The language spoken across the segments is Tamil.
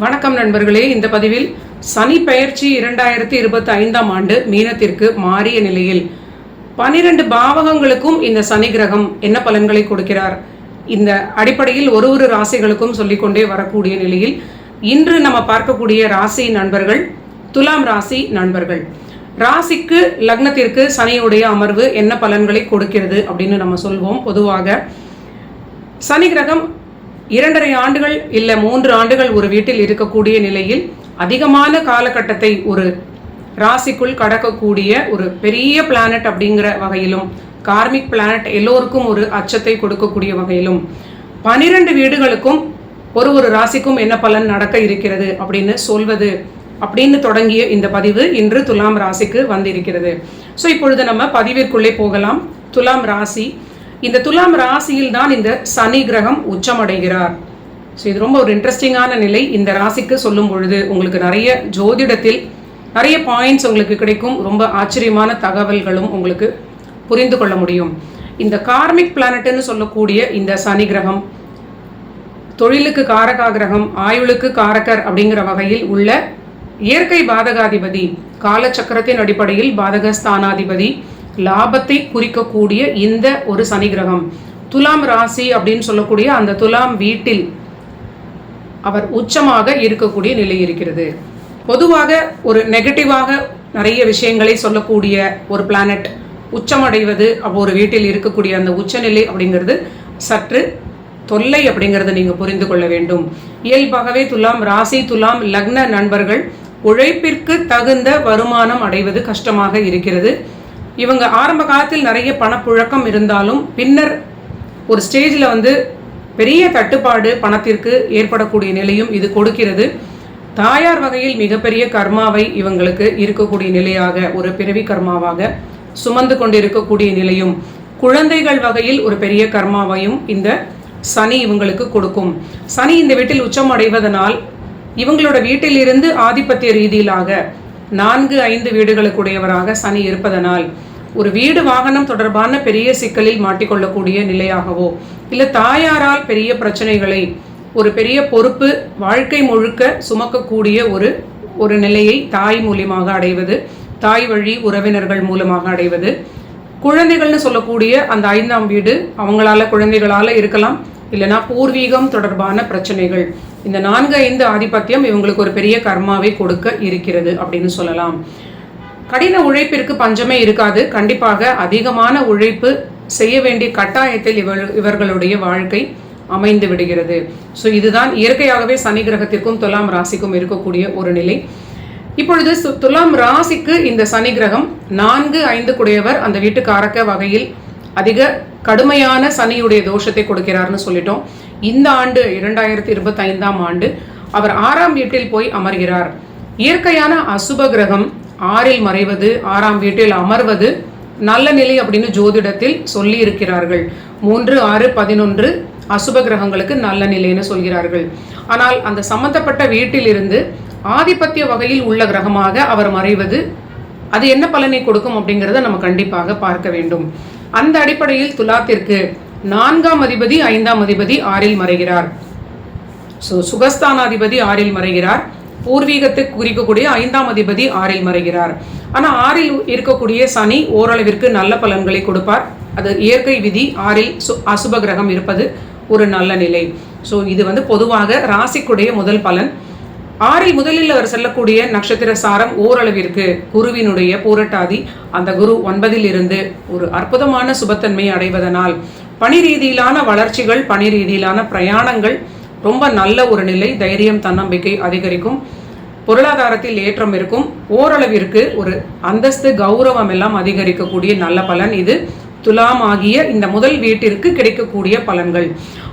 வணக்கம் நண்பர்களே. இந்த பதிவில் சனி பெயர்ச்சி இரண்டாயிரத்தி இருபத்தி ஐந்தாம் ஆண்டு மீனத்திற்கு மாறிய நிலையில் பனிரெண்டு பாவகங்களுக்கும் இந்த சனி கிரகம் என்ன பலன்களை கொடுக்கிறார்? இந்த அடிப்படையில் ஒரு ஒரு ராசிகளுக்கும் சொல்லிக்கொண்டே வரக்கூடிய நிலையில் இன்று நம்ம பார்க்கக்கூடிய ராசி நண்பர்கள் துலாம் ராசி நண்பர்கள். ராசிக்கு லக்னத்திற்கு சனியுடைய அமர்வு என்ன பலன்களை கொடுக்கிறது அப்படின்னு நம்ம சொல்வோம். பொதுவாக சனி கிரகம் இரண்டரை ஆண்டுகள் இல்லை மூன்று ஆண்டுகள் ஒரு வீட்டில் இருக்கக்கூடிய நிலையில் அதிகமான காலகட்டத்தை ஒரு ராசிக்குள் கடக்கக்கூடிய ஒரு பெரிய பிளானட் அப்படிங்கிற வகையிலும் கார்மிக் பிளானட் எல்லோருக்கும் ஒரு அச்சத்தை கொடுக்கக்கூடிய வகையிலும் பனிரெண்டு வீடுகளுக்கும் ஒரு ஒரு ராசிக்கும் என்ன பலன் நடக்க இருக்கிறது அப்படின்னு சொல்வது அப்படின்னு தொடங்கிய இந்த பதிவு இன்று துலாம் ராசிக்கு வந்திருக்கிறது. ஸோ இப்பொழுது நம்ம பதிவிற்குள்ளே போகலாம். துலாம் ராசி இந்த துலாம் ராசியில் தான் இந்த சனி கிரகம் உச்சமடைகிறார். ஸோ இது ரொம்ப ஒரு இன்ட்ரெஸ்டிங்கான நிலை. இந்த ராசிக்கு சொல்லும் பொழுது உங்களுக்கு நிறைய ஜோதிடத்தில் நிறைய பாயிண்ட்ஸ் உங்களுக்கு கிடைக்கும். ரொம்ப ஆச்சரியமான தகவல்களும் உங்களுக்கு புரிந்து கொள்ள முடியும். இந்த கார்மிக் பிளானட்னு சொல்லக்கூடிய இந்த சனி கிரகம் தொழிலுக்கு காரகா கிரகம் ஆயுளுக்கு காரகர் அப்படிங்கிற வகையில் உள்ள இயற்கை பாதகாதிபதி காலச்சக்கரத்தின் அடிப்படையில் பாதகஸ்தானாதிபதி லாபத்தை குறிக்கக்கூடிய இந்த ஒரு சனி கிரகம். துலாம் ராசி அப்படின்னு சொல்லக்கூடிய அந்த துலாம் வீட்டில் அவர் உச்சமாக இருக்கக்கூடிய நிலை இருக்கிறது. பொதுவாக ஒரு நெகட்டிவாக நிறைய விஷயங்களை சொல்லக்கூடிய ஒரு பிளானட் உச்சமடைவது அப்போ ஒரு வீட்டில் இருக்கக்கூடிய அந்த உச்சநிலை அப்படிங்கிறது சற்று தொல்லை அப்படிங்கிறத நீங்கள் புரிந்து கொள்ள வேண்டும். இயல்பாகவே துலாம் ராசி துலாம் லக்ன நண்பர்கள் உழைப்பிற்கு தகுந்த வருமானம் அடைவது கஷ்டமாக இருக்கிறது. இவங்க ஆரம்ப காலத்தில் நிறைய பணப்புழக்கம் இருந்தாலும் பின்னர் ஒரு ஸ்டேஜில் வந்து பெரிய தட்டுப்பாடு பணத்திற்கு ஏற்படக்கூடிய நிலையும் இது கொடுக்கிறது. தாயார் வகையில் மிகப்பெரிய கர்மாவை இவங்களுக்கு இருக்கக்கூடிய நிலையாக ஒரு பிறவி கர்மாவாக சுமந்து கொண்டிருக்கக்கூடிய நிலையும் குழந்தைகள் வகையில் ஒரு பெரிய கர்மாவையும் இந்த சனி இவங்களுக்கு கொடுக்கும். சனி இந்த வீட்டில் உச்சம் அடைவதனால் இவங்களோட வீட்டிலிருந்து ஆதிபத்திய ரீதியிலாக நான்கு ஐந்து வீடுகளுக்குடையவராக சனி இருப்பதனால் ஒரு வீடு வாகனம் தொடர்பான பெரிய சிக்கலில் மாட்டிக்கொள்ளக்கூடிய நிலையாகவோ இல்லை தாயாரால் பெரிய பிரச்சனைகளை ஒரு பெரிய பொறுப்பு வாழ்க்கை முழுக்க சுமக்கக்கூடிய ஒரு ஒரு நிலையை தாய் மூலியமாக அடைவது தாய் வழி உறவினர்கள் மூலமாக அடைவது குழந்தைகள்னு சொல்லக்கூடிய அந்த ஐந்தாம் வீடு அவங்களால குழந்தைகளால் இருக்கலாம் இல்லைனா பூர்வீகம் தொடர்பான பிரச்சனைகள் இந்த நான்கு ஐந்து ஆதிபத்தியம் இவங்களுக்கு ஒரு பெரிய கர்மாவை கொடுக்க இருக்கிறது அப்படின்னு சொல்லலாம். கடின உழைப்பிற்கு பஞ்சமே இருக்காது. கண்டிப்பாக அதிகமான உழைப்பு செய்ய வேண்டிய கட்டாயத்தில் இவர் இவர்களுடைய வாழ்க்கை அமைந்து விடுகிறது. ஸோ இதுதான் இயற்கையாகவே சனி கிரகத்திற்கும் துலாம் ராசிக்கும் இருக்கக்கூடிய ஒரு நிலை. இப்பொழுது சு- துலாம் ராசிக்கு இந்த சனி கிரகம் நான்கு ஐந்து குடையவர் அந்த வீட்டுக்காரக்க வகையில் அதிக கடுமையான சனியுடைய தோஷத்தை கொடுக்கிறார்னு சொல்லிட்டோம். இந்த ஆண்டு இரண்டாயிரத்தி இருபத்தி ஐந்தாம் ஆண்டு அவர் ஆறாம் வீட்டில் போய் அமர்கிறார். இயற்கையான அசுப கிரகம் ஆறில் மறைவது ஆறாம் வீட்டில் அமர்வது நல்ல நிலை அப்படின்னு ஜோதிடத்தில் சொல்லி இருக்கிறார்கள் மூன்று ஆறு பதினொன்று அசுப கிரகங்களுக்கு நல்ல நிலைன்னு சொல்கிறார்கள். ஆனால் அந்த சம்பந்தப்பட்ட வீட்டிலிருந்து ஆதிபத்திய வகையில் உள்ள கிரகமாக அவர் மறைவது அது என்ன பலனை கொடுக்கும் அப்படிங்கிறத நம்ம கண்டிப்பாக பார்க்க வேண்டும். அந்த அடிப்படையில் துலாத்திற்கு நான்காம் அதிபதி ஐந்தாம் அதிபதி ஆறில் மறைகிறார். ஸோ சுகஸ்தானாதிபதி ஆறில் மறைகிறார். பூர்வீகத்தை குறிக்கக்கூடிய ஐந்தாம் அதிபதி ஆறில் மறைகிறார். ஆனால் ஆறில் இருக்கக்கூடிய சனி ஓரளவிற்கு நல்ல பலன்களை கொடுப்பார். அது இயற்கை விதி ஆறில் சு அசுப கிரகம் இருப்பது ஒரு நல்ல நிலை. ஸோ இது வந்து பொதுவாக ராசிக்குடைய முதல் பலன். ஆறில் முதலில் அவர் செல்லக்கூடிய நட்சத்திர சாரம் ஓரளவிற்கு குருவினுடைய பூரட்டாதி. அந்த குரு ஒன்பதில் இருந்து ஒரு அற்புதமான சுபத்தன்மை அடைவதனால் பணி ரீதியிலான வளர்ச்சிகள் பணி ரீதியிலான பிரயாணங்கள் ரொம்ப நல்ல ஒரு நிலை. தைரியம் தன்னம்பிக்கை அதிகரிக்கும். பொருளாதாரத்தில் ஏற்றம் இருக்கும். ஓரளவிற்கு ஒரு அந்தஸ்து கௌரவம் எல்லாம் அதிகரிக்கக்கூடிய நல்ல பலன் இது. துலாம் ஆகிய இந்த முதல் வீட்டிற்கு கிடைக்கக்கூடிய பலன்கள்.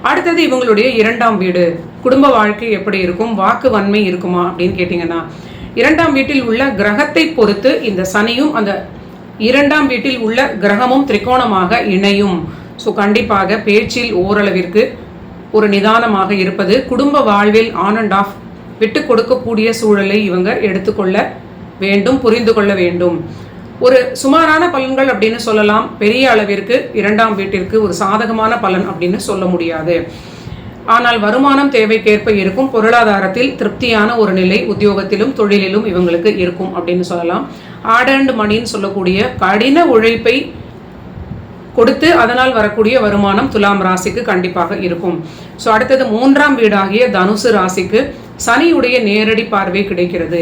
அடுத்தது இவங்களுடைய இரண்டாம் வீடு. குடும்ப வாழ்க்கை எப்படி இருக்கும்? வாக்கு வன்மை இருக்குமா அப்படின்னு கேட்டிங்கன்னா இரண்டாம் வீட்டில் உள்ள கிரகத்தை பொறுத்து இந்த சனியும் அந்த இரண்டாம் வீட்டில் உள்ள கிரகமும் திரிகோணமாக இணையும். ஸோ கண்டிப்பாக பேச்சில் ஓரளவிற்கு ஒரு நிதானமாக இருப்பது குடும்ப வாழ்வில் ஆன் அண்ட் ஆஃப் விட்டு கொடுக்கக்கூடிய சூழலை இவங்க எடுத்துக்கொள்ள வேண்டும் புரிந்து கொள்ள வேண்டும். ஒரு சுமாரான பலன்கள் அப்படின்னு சொல்லலாம். பெரிய அளவிற்கு இரண்டாம் வீட்டிற்கு ஒரு சாதகமான பலன் அப்படின்னு சொல்ல முடியாது. ஆனால் வருமானம் தேவைக்கேற்ப இருக்கும் பொருளாதாரத்தில் திருப்தியான ஒரு நிலை உத்தியோகத்திலும் தொழிலிலும் இவங்களுக்கு இருக்கும் அப்படின்னு சொல்லலாம். ஆட் அண்ட் மணின்னு சொல்லக்கூடிய கடின உழைப்பை கொடுத்து அதனால் வரக்கூடிய வருமானம் துலாம் ராசிக்கு கண்டிப்பாக இருக்கும். ஸோ அடுத்தது மூன்றாம் வீடாகிய தனுசு ராசிக்கு சனியுடைய நேரடி பார்வை கிடைக்கிறது.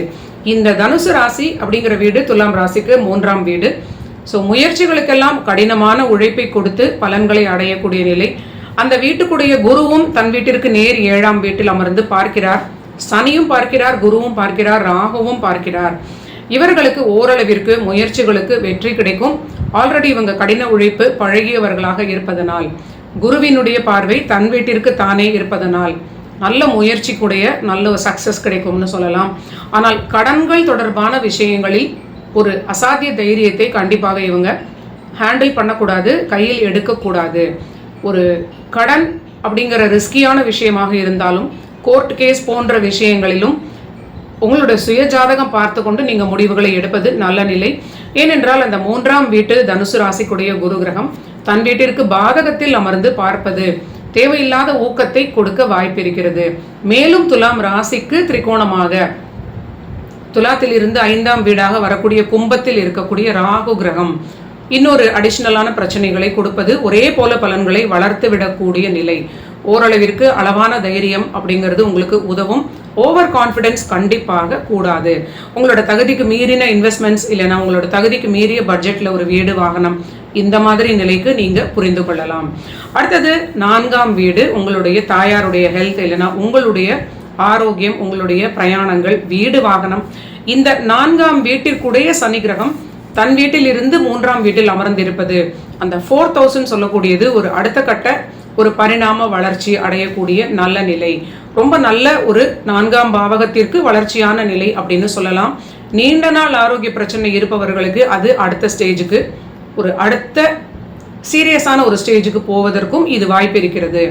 இந்த தனுசு ராசி அப்படிங்கிற வீடு துலாம் ராசிக்கு மூன்றாம் வீடு. ஸோ முயற்சிகளுக்கெல்லாம் கடினமான உழைப்பை கொடுத்து பலன்களை அடையக்கூடிய நிலை. அந்த வீட்டுக்குடைய குருவும் தன் வீட்டிற்கு நேர் ஏழாம் வீட்டில் அமர்ந்து பார்க்கிறார். சனியும் பார்க்கிறார் குருவும் பார்க்கிறார் ராகுவும் பார்க்கிறார். இவர்களுக்கு ஓரளவிற்கு முயற்சிகளுக்கு வெற்றி கிடைக்கும். ஆல்ரெடி இவங்க கடின உழைப்பு பழகியவர்களாக இருப்பதனால். குருவினுடைய பார்வை தன் வீட்டிற்கு தானே இருப்பதனால். நல்ல முயற்சிக்குடைய நல்ல சக்சஸ் கிடைக்கும்னு சொல்லலாம். ஆனால் கடன்கள் தொடர்பான விஷயங்களில் ஒரு அசாத்திய தைரியத்தை கண்டிப்பாக இவங்க ஹேண்டில் பண்ணக்கூடாது கையில் எடுக்கக்கூடாது. ஒரு கடன் அப்படிங்கிற ரிஸ்கியான விஷயமாக இருந்தாலும் கோர்ட் கேஸ் போன்ற விஷயங்களிலும் உங்களோட சுய ஜாதகம் பார்த்து கொண்டு நீங்கள் முடிவுகளை எடுப்பது நல்ல நிலை. ஏனென்றால் அந்த மூன்றாம் வீட்டு தனுசு ராசிக்குடைய குரு கிரகம் தன் வீட்டிற்கு பாதகத்தில் அமர்ந்து பார்ப்பது தேவையில்லாத ஊக்கத்தை கொடுக்க வாய்ப்பிருக்கிறது. மேலும் துலாம் ராசிக்கு திரிகோணமாக துலாத்தில் இருந்து ஐந்தாம் வீடாக வரக்கூடிய கும்பத்தில் இருக்கக்கூடிய ராகு கிரகம் இன்னொரு அடிஷ்னலான பிரச்சனைகளை கொடுப்பது ஒரே போல பலன்களை வளர்த்து விடக்கூடிய நிலை. ஓரளவிற்கு அளவான தைரியம் அப்படிங்கிறது உங்களுக்கு உதவும். ஓவர் கான்ஃபிடென்ஸ் கண்டிப்பாக கூடாது. உங்களோட தகுதிக்கு மீறின இன்வெஸ்ட்மெண்ட்ஸ் இல்லைனா உங்களோட தகுதிக்கு மீறிய பட்ஜெட்டில் ஒரு வீடு வாகனம் இந்த மாதிரி நிலைக்கு நீங்க புரிந்து கொள்ளலாம். அடுத்தது நான்காம் வீடு உங்களுடைய தாயாருடைய ஹெல்த் இல்லைன்னா உங்களுடைய ஆரோக்கியம் உங்களுடைய பிரயாணங்கள் வீடு வாகனம். இந்த நான்காம் வீட்டிற்குடைய சனி கிரகம் தன் வீட்டில் இருந்து மூன்றாம் வீட்டில் அமர்ந்திருப்பது. அந்த ஃபோர் தௌசண்ட் சொல்லக்கூடியது ஒரு அடுத்த கட்ட ஒரு பரிணாம வளர்ச்சி அடையக்கூடிய நல்ல நிலை. ரொம்ப நல்ல ஒரு நான்காம் பாவகத்திற்கு வளர்ச்சியான நிலை அப்படின்னு சொல்லலாம். நீண்ட நாள் ஆரோக்கிய பிரச்சனை இருப்பவர்களுக்கு அது அடுத்த ஸ்டேஜுக்கு ஒரு அடுத்த சீரியஸான ஒரு ஸ்டேஜுக்கு போவதற்கும் இது வாய்ப்பு இருக்கிறது.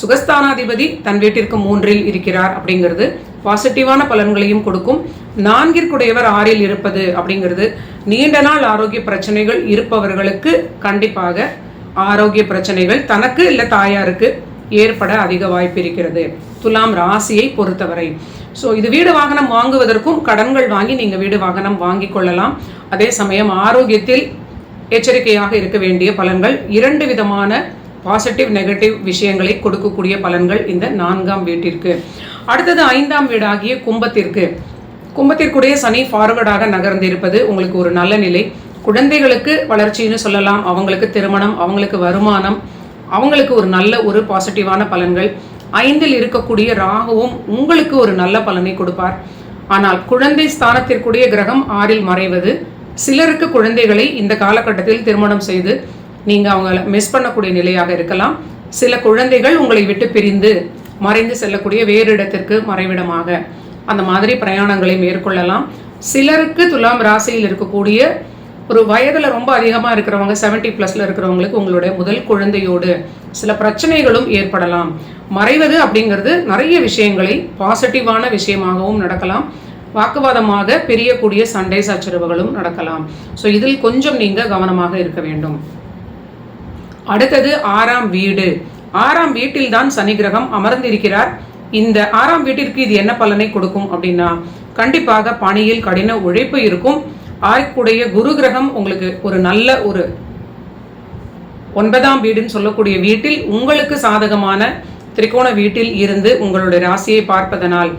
சுகஸ்தானாதிபதி தன் வீட்டிற்கு மூன்றில் இருக்கிறார் அப்படிங்கிறது. பாசிட்டிவான பலன்களையும் கொடுக்கும். நான்கிற்குடையவர் ஆறில் இருப்பது அப்படிங்கிறது. நீண்ட நாள் ஆரோக்கிய பிரச்சனைகள் இருப்பவர்களுக்கு கண்டிப்பாக ஆரோக்கிய பிரச்சனைகள் தனக்கு இல்லை தாயாருக்கு ஏற்பட அதிக வாய்ப்பு இருக்கிறது. துலாம் ராசியை பொறுத்தவரை. ஸோ இது வீடு வாகனம் வாங்குவதற்கும் கடன்கள் வாங்கி நீங்கள் வீடு வாகனம் வாங்கி கொள்ளலாம். அதே சமயம் ஆரோக்கியத்தில் எச்சரிக்கையாக இருக்க வேண்டிய பலன்கள் இரண்டு விதமான பாசிட்டிவ் நெகட்டிவ் விஷயங்களை கொடுக்கக்கூடிய பலன்கள் இந்த நான்காம் வீட்டிற்கு. அடுத்தது ஐந்தாம் வீடாகிய கும்பத்திற்கு. கும்பத்திற்குடைய சனி ஃபார்வர்டாக நகர்ந்திருப்பது உங்களுக்கு ஒரு நல்ல நிலை. குழந்தைகளுக்கு வளர்ச்சின்னு சொல்லலாம். அவங்களுக்கு திருமணம் அவங்களுக்கு வருமானம் அவங்களுக்கு ஒரு நல்ல ஒரு பாசிட்டிவான பலன்கள். ஐந்தில் இருக்கக்கூடிய ராகுவும் உங்களுக்கு ஒரு நல்ல பலனை கொடுப்பார். ஆனால் குழந்தை ஸ்தானத்திற்குரிய கிரகம் ஆறில் மறைவது. சிலருக்கு குழந்தைகளை இந்த காலகட்டத்தில் திருமணம் செய்து நீங்கள் அவங்கள மிஸ் பண்ணக்கூடிய நிலையாக இருக்கலாம். சில குழந்தைகள் உங்களை விட்டு பிரிந்து மறைந்து செல்லக்கூடிய வேறு இடத்திற்கு மறைவிடமாக. அந்த மாதிரி பிரயாணங்களை மேற்கொள்ளலாம். சிலருக்கு துலாம் ராசியில் இருக்கக்கூடிய ஒரு வயதில் ரொம்ப அதிகமாக இருக்கிறவங்க செவன்ட்டி ப்ளஸில் இருக்கிறவங்களுக்கு உங்களுடைய முதல் குழந்தையோடு சில பிரச்சனைகளும் ஏற்படலாம். மறைவது அப்படிங்கிறது நிறைய விஷயங்களை பாசிட்டிவான விஷயமாகவும் நடக்கலாம். வாக்குவாதமாக பெரியக்கூடிய சண்டை சச்சரவுகளும் நடக்கலாம். ஸோ இதில் கொஞ்சம் நீங்கள் கவனமாக இருக்க வேண்டும். அடுத்தது ஆறாம் வீடு. ஆறாம் வீட்டில் தான் சனி கிரகம் அமர்ந்திருக்கிறார். இந்த ஆறாம் வீட்டிற்கு இது என்ன பலனை கொடுக்கும் அப்படின்னா கண்டிப்பாக பணியில் கடின உழைப்பு இருக்கும். ஆய்க்குடைய குரு கிரகம் உங்களுக்கு ஒரு நல்ல ஒரு ஒன்பதாம் வீடுன்னு சொல்லக்கூடிய வீட்டில் உங்களுக்கு சாதகமான திரிகோண வீட்டில் இருந்து உங்களுடைய ராசியை பார்ப்பதனால்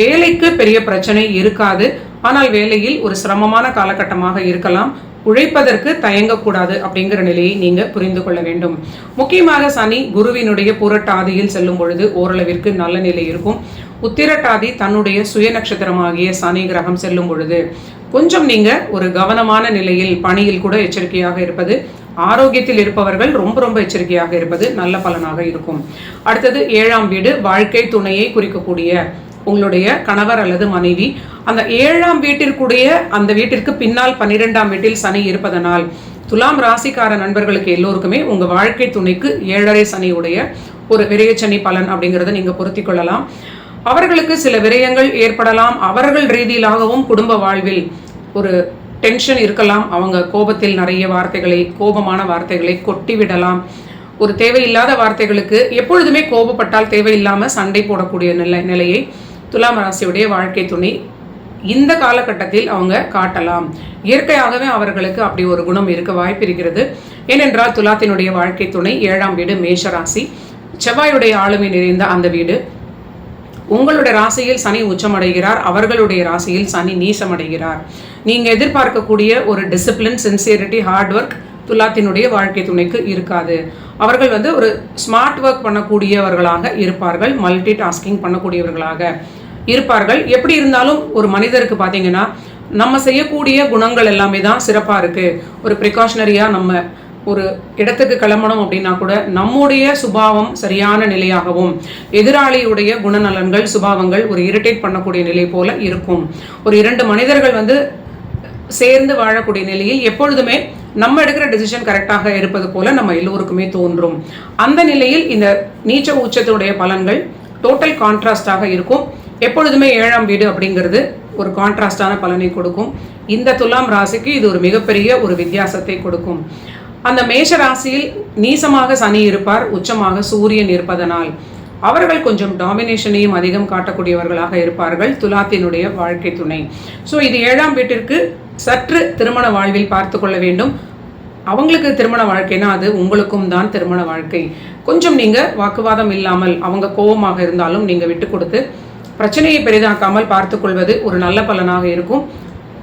வேலைக்கு பெரிய பிரச்சனை இருக்காது. ஆனால் வேலையில் ஒரு சிரமமான காலகட்டமாக இருக்கலாம். உழைப்பதற்கு தயங்கக்கூடாது அப்படிங்கிற நிலையை நீங்க புரிந்து கொள்ள வேண்டும். முக்கியமாக சனி குருவினுடைய புரட்டாதியில் செல்லும் பொழுது ஓரளவிற்கு நல்ல நிலை இருக்கும். உத்திரட்டாதி தன்னுடைய சுய நட்சத்திரமாகிய சனி கிரகம் செல்லும் பொழுது கொஞ்சம் நீங்க ஒரு கவனமான நிலையில் பணியில் கூட எச்சரிக்கையாக இருப்பது ஆரோக்கியத்தில் இருப்பவர்கள் ரொம்ப ரொம்ப எச்சரிக்கையாக இருப்பது நல்ல பலனாக இருக்கும். அடுத்தது ஏழாம் வீடு வாழ்க்கை துணையை குறிக்கக்கூடிய உங்களுடைய கணவர் அல்லது மனைவி. அந்த ஏழாம் வீட்டிற்குடைய அந்த வீட்டிற்கு பின்னால் பன்னிரெண்டாம் வீட்டில் சனி இருப்பதனால் துலாம் ராசிக்கார நண்பர்களுக்கு எல்லோருக்குமே உங்க வாழ்க்கை துணைக்கு ஏழரை சனியுடைய ஒரு விரயச்சனி பலன் அப்படிங்கிறத நீங்க பொருத்தி கொள்ளலாம். அவர்களுக்கு சில விரயங்கள் ஏற்படலாம். அவர்கள் ரீதியிலாகவும் குடும்ப வாழ்வில் ஒரு டென்ஷன் இருக்கலாம். அவங்க கோபத்தில் நிறைய வார்த்தைகளை கோபமான வார்த்தைகளை கொட்டி விடலாம் ஒரு தேவையில்லாத வார்த்தைகளுக்கு எப்பொழுதுமே கோபப்பட்டால் தேவையில்லாமல் சண்டை போடக்கூடிய நிலை நிலையை துலாம் ராசியுடைய வாழ்க்கை துணை இந்த காலகட்டத்தில் அவங்க காட்டலாம். இயற்கையாகவே அவர்களுக்கு அப்படி ஒரு குணம் இருக்க வாய்ப்பு இருக்கிறது. ஏனென்றால் துலாத்தினுடைய வாழ்க்கை துணை ஏழாம் வீடு மேஷராசி செவ்வாயுடைய ஆளுமை நிறைந்த அந்த வீடு. உங்களுடைய ராசியில் சனி உச்சமடைகிறார் அவர்களுடைய ராசியில் சனி நீசமடைகிறார். நீங்கள் எதிர்பார்க்கக்கூடிய ஒரு டிசிப்ளின் சின்சியரிட்டி ஹார்ட் ஒர்க் துலாத்தினுடைய வாழ்க்கை துணைக்கு இருக்காது. அவர்கள் வந்து ஒரு ஸ்மார்ட் ஒர்க் பண்ணக்கூடியவர்களாக இருப்பார்கள் மல்டி டாஸ்கிங் பண்ணக்கூடியவர்களாக இருப்பார்கள். எப்படி இருந்தாலும் ஒரு மனிதருக்கு பார்த்தீங்கன்னா நம்ம செய்யக்கூடிய குணங்கள் எல்லாமே தான் சிறப்பாக இருக்குது ஒரு ப்ரிகாஷனரியாக நம்ம ஒரு இடத்துக்கு கிளம்பணும் அப்படின்னா கூட நம்முடைய சுபாவம் சரியான நிலையாகவும் எதிராளியுடைய குணநலன்கள் சுபாவங்கள் ஒரு இரிட்டேட் பண்ணக்கூடிய நிலை போல இருக்கும். ஒரு இரண்டு மனிதர்கள் வந்து சேர்ந்து வாழக்கூடிய நிலையில் எப்பொழுதுமே நம்ம எடுக்கிற டெசிஷன் கரெக்டாக இருப்பது போல நம்ம எல்லோருக்குமே தோன்றும். அந்த நிலையில் இந்த நீச்ச உச்சத்துடைய பலன்கள் டோட்டல் கான்ட்ராஸ்டாக இருக்கும். எப்பொழுதுமே ஏழாம் வீடு அப்படிங்கிறது ஒரு கான்ட்ராஸ்டான பலனை கொடுக்கும். இந்த துலாம் ராசிக்கு இது ஒரு மிகப்பெரிய ஒரு வித்தியாசத்தை கொடுக்கும். அந்த மேஷ ராசியில் நீசமாக சனி இருப்பார் உச்சமாக சூரியன் இருப்பதனால். அவர்கள் கொஞ்சம் டாமினேஷனையும் அதிகம் காட்டக்கூடியவர்களாக இருப்பார்கள். துலாத்தினுடைய வாழ்க்கை துணை. ஸோ இது ஏழாம் வீட்டிற்கு சற்று திருமண வாழ்வில் பார்த்து கொள்ள வேண்டும். அவங்களுக்கு திருமண வாழ்க்கைனா அது உங்களுக்கும் தான் திருமண வாழ்க்கை. கொஞ்சம் நீங்கள் வாக்குவாதம் இல்லாமல் அவங்க கோபமாக இருந்தாலும் நீங்கள் விட்டு கொடுத்து பிரச்சனையை பெரிதாக்காமல் பார்த்துக்கொள்வது ஒரு நல்ல பலனாக இருக்கும்.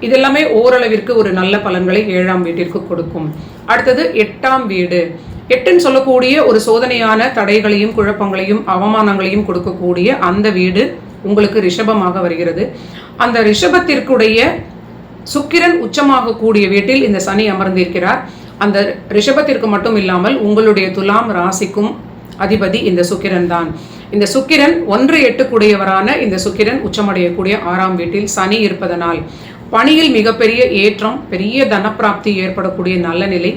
இதெல்லாமே ஓரளவிற்கு ஒரு நல்ல பலன்களை ஏழாம் வீட்டிற்கு கொடுக்கும். அடுத்தது எட்டாம் வீடு. எட்டுன்னு சொல்லக்கூடிய ஒரு சோதனையான தடைகளையும் குழப்பங்களையும் அவமானங்களையும் கொடுக்கக்கூடிய அந்த வீடு உங்களுக்கு ரிஷபமாக வருகிறது. அந்த ரிஷபத்திற்குடைய சுக்கிரன் உச்சமாக கூடிய வீட்டில் இந்த சனி அமர்ந்திருக்கிறார். அந்த ரிஷபத்திற்கு மட்டும் இல்லாமல் உங்களுடைய துலாம் ராசிக்கும் அதிபதி இந்த சுக்கிரன் தான். இந்த சுக்கிரன் ஒன்று எட்டுக்குடையவரான இந்த சுக்கிரன் உச்சமடையக்கூடிய ஆறாம் வீட்டில் சனி இருப்பதனால் பணியில் மிகப்பெரிய ஏற்றம் பெரிய தனப்பிராப்தி ஏற்படக்கூடிய நல்ல நிலை.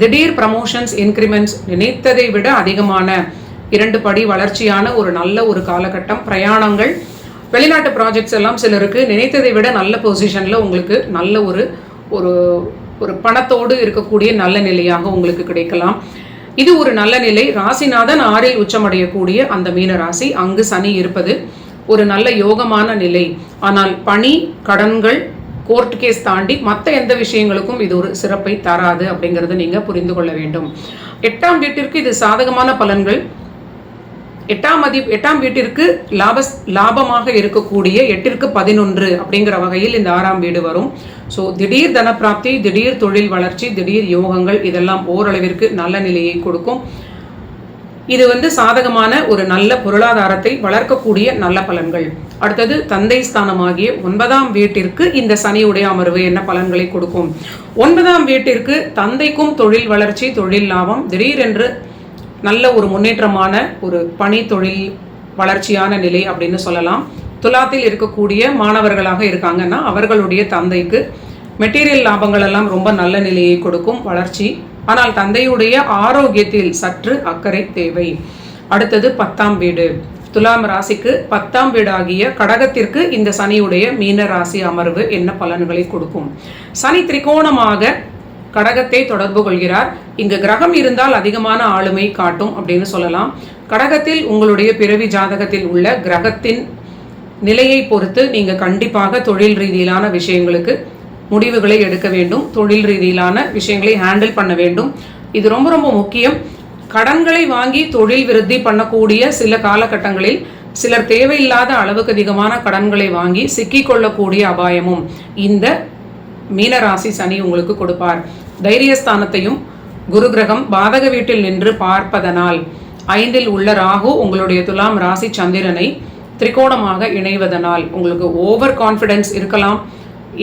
திடீர் ப்ரமோஷன்ஸ் இன்க்ரிமெண்ட்ஸ் நினைத்ததை விட அதிகமான இரண்டு படி வளர்ச்சியான ஒரு நல்ல ஒரு காலகட்டம் பிரயாணங்கள். வெளிநாட்டு ப்ராஜெக்ட்ஸ் எல்லாம் சிலருக்கு நினைத்ததை விட நல்ல பொசிஷனில் உங்களுக்கு நல்ல ஒரு ஒரு ஒரு பணத்தோடு இருக்கக்கூடிய நல்ல நிலையாக உங்களுக்கு கிடைக்கலாம். இது ஒரு நல்ல நிலை. ராசிநாதன் ஆறில் உச்சமடையக்கூடிய அந்த மீன ராசி அங்கு சனி இருப்பது ஒரு நல்ல யோகமான நிலை. ஆனால் பணி கடன்கள் கோர்ட் கேஸ் தாண்டி மற்ற எந்த விஷயங்களுக்கும் இது ஒரு சிறப்பை தராது அப்படிங்கிறத நீங்கள் புரிந்து கொள்ள வேண்டும். எட்டாம் வீட்டிற்கு இது சாதகமான பலன்கள். எட்டாம் மதி எட்டாம் வீட்டிற்கு லாப லாபமாக இருக்கக்கூடிய எட்டிற்கு பதினொன்று அப்படிங்கிற வகையில் இந்த ஆறாம் வீடு வரும். ஸோ திடீர் தனப்பிராப்தி திடீர் தொழில் வளர்ச்சி திடீர் யோகங்கள் இதெல்லாம் ஓரளவிற்கு நல்ல நிலையை கொடுக்கும். இது வந்து சாதகமான ஒரு நல்ல பொருளாதாரத்தை வளர்க்கக்கூடிய நல்ல பலன்கள். அடுத்தது தந்தை ஸ்தானமாகிய ஒன்பதாம் வீட்டிற்கு இந்த சனியுடைய அமர்வு என்ன பலன்களை கொடுக்கும்? ஒன்பதாம் வீட்டிற்கு தந்தைக்கும் தொழில் வளர்ச்சி தொழில் லாபம் திடீரென்று நல்ல ஒரு முன்னேற்றமான ஒரு பணி தொழில் வளர்ச்சியான நிலை அப்படின்னு சொல்லலாம். துலாத்தில் இருக்கக்கூடிய மாணவர்களாக இருக்காங்கன்னா அவர்களுடைய தந்தைக்கு மெட்டீரியல் லாபங்கள் எல்லாம் ரொம்ப நல்ல நிலையை கொடுக்கும். வளர்ச்சி ஆனால் தந்தையுடைய ஆரோக்கியத்தில் சற்று அக்கறை தேவை. அடுத்தது பத்தாம் வீடு. துலாம் ராசிக்கு பத்தாம் வீடாகிய கடகத்திற்கு இந்த சனியுடைய மீன ராசி அமர்வு என்ன பலன்களை கொடுக்கும்? சனி திரிகோணமாக கடகத்தை தொடர்பு கொள்கிறார். இங்கு கிரகம் இருந்தால் அதிகமான ஆளுமை காட்டும் அப்படின்னு சொல்லலாம். கடகத்தில் உங்களுடைய பிறவி ஜாதகத்தில் உள்ள கிரகத்தின் நிலையை பொறுத்து நீங்கள் கண்டிப்பாக தொழில் ரீதியிலான விஷயங்களுக்கு முடிவுகளை எடுக்க வேண்டும் தொழில் ரீதியிலான விஷயங்களை ஹேண்டில் பண்ண வேண்டும். இது ரொம்ப ரொம்ப முக்கியம். கடன்களை வாங்கி தொழில் விருத்தி பண்ணக்கூடிய சில காலகட்டங்களில் சிலர் தேவையில்லாத அளவுக்கு அதிகமான கடன்களை வாங்கி சிக்கிக்கொள்ளக்கூடிய அபாயமும் இந்த மீனராசி சனி உங்களுக்கு கொடுப்பார். தைரியஸ்தானத்தையும் குரு கிரகம் பாதக வீட்டில் நின்று பார்ப்பதனால் ஐந்தில் உள்ள ராகு உங்களுடைய துலாம் ராசி சந்திரனை திரிகோணமாக இணைவதனால் உங்களுக்கு ஓவர் கான்ஃபிடென்ஸ் இருக்கலாம்.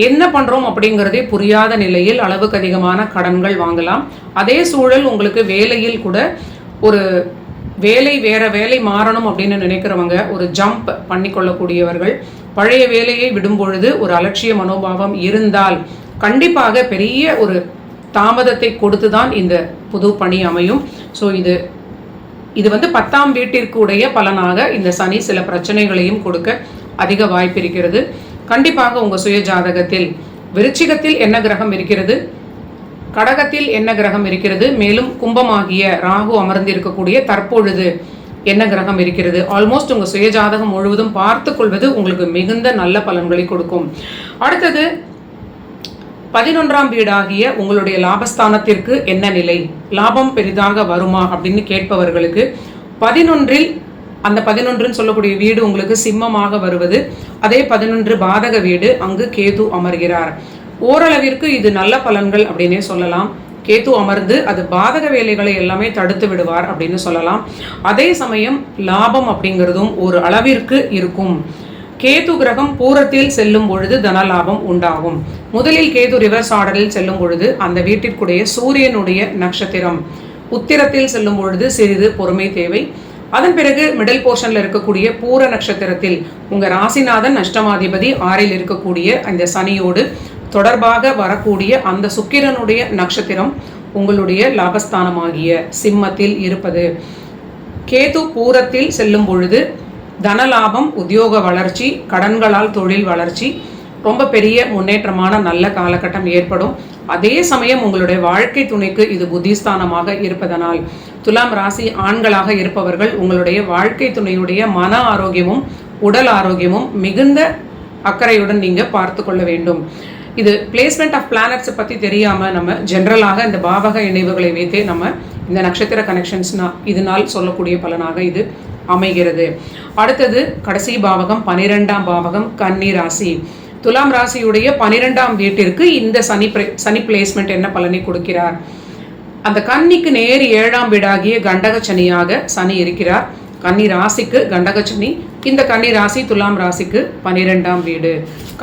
என்ன பண்ணுறோம் அப்படிங்கிறதே புரியாத நிலையில் அளவுக்கு அதிகமான கடன்கள் வாங்கலாம். அதே சூழல் உங்களுக்கு வேலையில் கூட ஒரு வேலை வேற வேலை மாறணும் அப்படின்னு நினைக்கிறவங்க ஒரு ஜம்ப் பண்ணிக்கொள்ளக்கூடியவர்கள் பழைய வேலையை விடும் பொழுது ஒரு அலட்சிய மனோபாவம் இருந்தால் கண்டிப்பாக பெரிய ஒரு தாமதத்தை கொடுத்து தான் இந்த புது பணி அமையும். ஸோ இது இது வந்து பத்தாம் வீட்டிற்கு உடைய பலனாக இந்த சனி சில பிரச்சனைகளையும் கொடுக்க அதிக வாய்ப்பு இருக்கிறது. கண்டிப்பாக உங்கள் சுய ஜாதகத்தில் விருச்சிகத்தில் என்ன கிரகம் இருக்கிறது? கடகத்தில் என்ன கிரகம் இருக்கிறது? மேலும் கும்பமாகிய ராகு அமர்ந்திருக்கக்கூடிய தற்பொழுது என்ன கிரகம் இருக்கிறது? ஆல்மோஸ்ட் உங்கள் சுயஜாதகம் முழுவதும் பார்த்து கொள்வது உங்களுக்கு மிகுந்த நல்ல பலன்களை கொடுக்கும். அடுத்தது பதினொன்றாம் வீடாகிய உங்களுடைய லாபஸ்தானத்திற்கு என்ன நிலை? லாபம் பெரிதாக வருமா அப்படின்னு கேட்பவர்களுக்கு பதினொன்றில் அந்த பதினொன்றுன்னு சொல்லக்கூடிய வீடு உங்களுக்கு சிம்மமாக வருவது. அதே பதினொன்று பாதக வீடு அங்கு கேது அமர்கிறார். ஓரளவிற்கு இது நல்ல பலன்கள் அப்படின்னே சொல்லலாம். கேத்து அமர்ந்து அது பாதக வேலைகளை எல்லாமே தடுத்து விடுவார் அப்படின்னு சொல்லலாம். அதே சமயம் லாபம் அப்படிங்கிறதும் ஒரு அளவிற்கு இருக்கும். கேது கிரகம் பூரத்தில் செல்லும் பொழுது தனலாபம் உண்டாகும். முதலில் கேது ரிவர்ஸ் ஆர்டரில் செல்லும் பொழுது அந்த வீட்டிற்குடைய சூரியனுடைய நட்சத்திரம். உத்திரத்தில் செல்லும் பொழுது சிறிது பொறுமை தேவை. அதன் பிறகு மிடில் போர்ஷனில் இருக்கக்கூடிய பூர நட்சத்திரத்தில் உங்கள் ராசிநாதன் அஷ்டமாதிபதி ஆறில் இருக்கக்கூடிய அந்த சனியோடு தொடர்பாக வரக்கூடிய அந்த சுக்கிரனுடைய நட்சத்திரம் உங்களுடைய லாபஸ்தானமாகிய சிம்மத்தில் இருப்பது. கேது பூரத்தில் செல்லும் பொழுது தனலாபம் உத்தியோக வளர்ச்சி கடன்களால் தொழில் வளர்ச்சி ரொம்ப பெரிய முன்னேற்றமான நல்ல காலகட்டம் ஏற்படும். அதே சமயம் உங்களுடைய வாழ்க்கை துணைக்கு இது புத்திஸ்தானமாக இருப்பதனால் துலாம் ராசி ஆண்களாக இருப்பவர்கள் உங்களுடைய வாழ்க்கை துணையுடைய மன ஆரோக்கியமும் உடல் ஆரோக்கியமும் மிகுந்த அக்கறையுடன் நீங்கள் பார்த்து கொள்ள வேண்டும். இது பிளேஸ்மெண்ட் ஆஃப் பிளானட்ஸை பற்றி தெரியாமல் நம்ம ஜென்ரலாக இந்த பாவக இணைவுகளை வைத்தே நம்ம இந்த நட்சத்திர கனெக்ஷன்ஸ்னா இதனால் சொல்லக்கூடிய பலனாக இது அமைகிறது. அடுத்தது கடைசி பாவகம் பனிரெண்டாம் பாவகம் கன்னி ராசி. துலாம் ராசியுடைய பனிரெண்டாம் வீட்டிற்கு இந்த சனி சனி பிளேஸ்மெண்ட் என்ன பலனை கொடுக்கிறார்? அந்த கன்னிக்கு நேர் ஏழாம் வீடாகிய கண்டகச்சனியாக சனி இருக்கிறார். கன்னி ராசிக்கு கண்டகச்சனி இந்த கன்னி ராசி துலாம் ராசிக்கு பனிரெண்டாம் வீடு.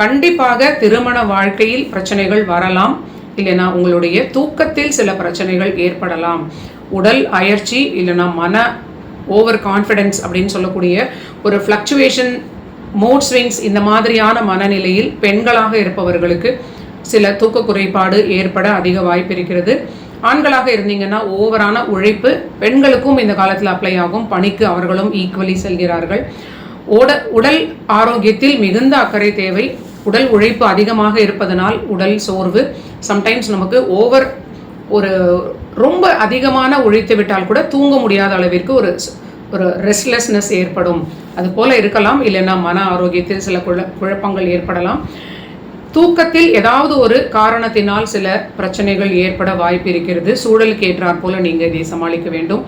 கண்டிப்பாக திருமண வாழ்க்கையில் பிரச்சனைகள் வரலாம். இல்லைனா உங்களுடைய தூக்கத்தில் சில பிரச்சனைகள் ஏற்படலாம். உடல் அயற்சி இல்லைனா மன ஓவர் கான்ஃபிடென்ஸ் அப்படின்னு சொல்லக்கூடிய ஒரு ஃப்ளக்சுவேஷன் மூட் ஸ்விங்ஸ் இந்த மாதிரியான மனநிலையில் பெண்களாக இருப்பவர்களுக்கு சில தூக்க குறைபாடு ஏற்பட அதிக வாய்ப்பு இருக்கிறது. ஆண்களாக இருந்தீங்கன்னா ஓவரான உழைப்பு பெண்களுக்கும் இந்த காலத்தில் அப்ளை ஆகும். பணிக்கு அவர்களும் ஈக்குவலி செல்கிறார்கள். ஓட உடல் ஆரோக்கியத்தில் மிகுந்த அக்கறை தேவை. உடல் உழைப்பு அதிகமாக இருப்பதனால் உடல் சோர்வு. சம்டைம்ஸ் நமக்கு ஓவர் ஒரு ரொம்ப அதிகமான உழைத்து விட்டால் கூட தூங்க முடியாத அளவிற்கு ஒரு ஒரு ரெஸ்ட்லெஸ்னஸ் ஏற்படும். அது போல் இருக்கலாம் இல்லைன்னா மன ஆரோக்கியத்தில் சில குழ குழப்பங்கள் ஏற்படலாம். தூக்கத்தில் ஏதாவது ஒரு காரணத்தினால் சில பிரச்சனைகள் ஏற்பட வாய்ப்பு இருக்கிறது. சூழலுக்கு ஏற்றாற் போல நீங்க இதை சமாளிக்க வேண்டும்.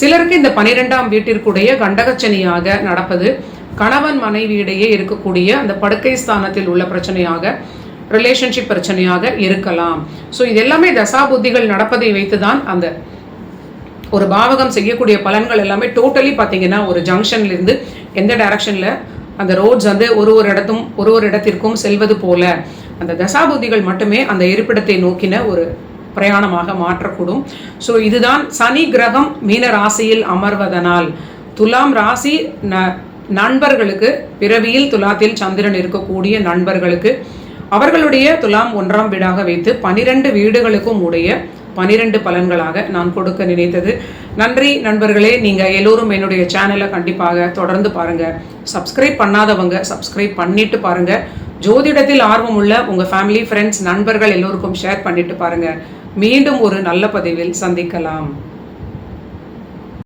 சிலருக்கு இந்த பனிரெண்டாம் வீட்டிற்குடைய கண்டகச்சனியாக நடப்பது கணவன் மனைவியிடையே இருக்கக்கூடிய அந்த படுக்கை ஸ்தானத்தில் உள்ள பிரச்சனையாக ரிலேஷன்ஷிப் பிரச்சனையாக இருக்கலாம். ஸோ இது எல்லாமே தசா புத்திகள் நடப்பதை வைத்துதான் அந்த ஒரு பாவகம் செய்யக்கூடிய பலன்கள் எல்லாமே டோட்டலி பார்த்தீங்கன்னா ஒரு ஜங்ஷன்லேருந்து எந்த டைரக்ஷனில் அந்த ரோட்ஸ் வந்து ஒரு ஒரு இடத்தும் ஒரு ஒரு இடத்திற்கும் செல்வது போல அந்த தசாபுதிகள் மட்டுமே அந்த இருப்பிடத்தை நோக்கின ஒரு பிரயாணமாக மாற்றக்கூடும். ஸோ இதுதான் சனி கிரகம் மீன ராசியில் அமர்வதனால். துலாம் ராசி ந நண்பர்களுக்கு பிறவியில் துலாத்தில் சந்திரன் இருக்கக்கூடிய நண்பர்களுக்கு அவர்களுடைய துலாம் ஒன்றாம் வீடாக வைத்து பனிரெண்டு வீடுகளுக்கும் உடைய பனிரெண்டு பலன்களாக நான் கொடுக்க நினைத்தது. நன்றி நண்பர்களே நீங்கள் எல்லோரும் என்னுடைய சேனலை கண்டிப்பாக தொடர்ந்து பாருங்கள் சப்ஸ்கிரைப் பண்ணாதவங்க சப்ஸ்கிரைப் பண்ணிட்டு பாருங்கள் ஜோதிடத்தில் ஆர்வம் உள்ள உங்கள் ஃபேமிலி ஃப்ரெண்ட்ஸ் நண்பர்கள் எல்லோருக்கும் ஷேர் பண்ணிட்டு பாருங்கள் மீண்டும் ஒரு நல்ல பதிவில் சந்திக்கலாம்.